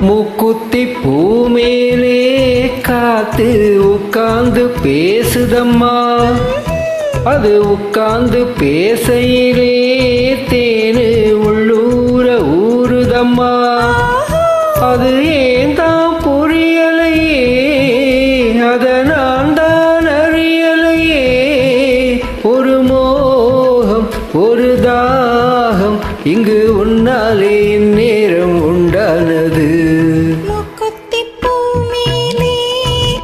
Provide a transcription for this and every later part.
மூக்குத்தி பூமேலே காத்து உட்கார்ந்து பேசுதம்மா. அது உட்கார்ந்து பேசையிலே தேனு உள்ளூர ஊறுதம்மா. அது இங்கு உன்னாலே நேரம் உண்டானது.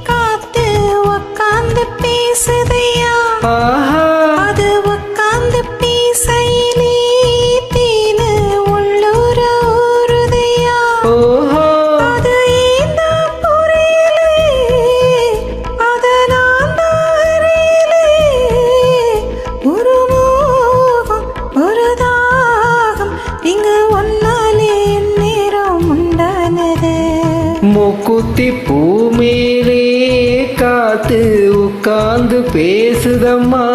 காத்து உக்காந்து பேசுதையா? மூக்குத்தி பூமேலே காத்து உட்கார்ந்து பேசுதம்மா.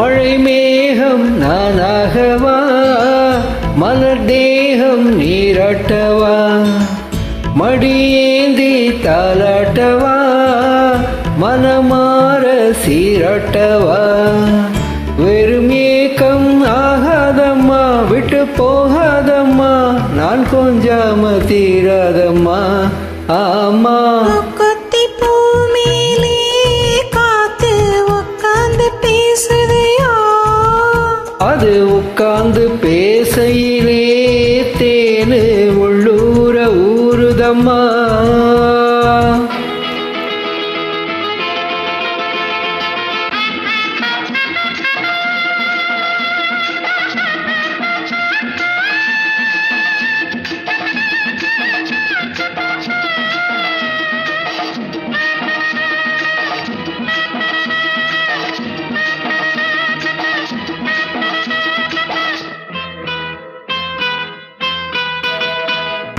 மழை மேகம் நானாகவா? மலர் தேகம் நீராட்டவா? மடியேந்தி தாளாட்டவா? மனமாற சீராட்டவா? வெறும் ஏக்கம் ஆகாதம்மா விட்டு போகாதம்மா நான் கொஞ்சாம தீராதம்மா. ஆமா. இசையிலே தேனு உள்ளூர ஊருதம்மா.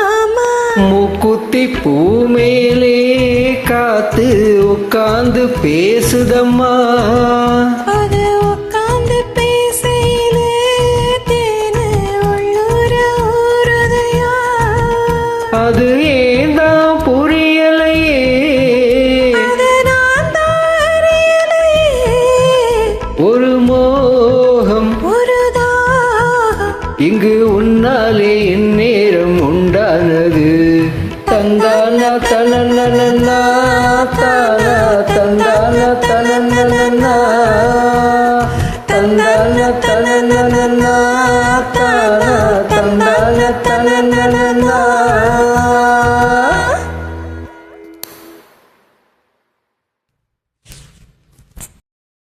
ஆமா. மூக்குத்தி பூமேலே காத்து உட்கார்ந்து பேசுதம்மா. மோகம் இங்கு உன்னாலே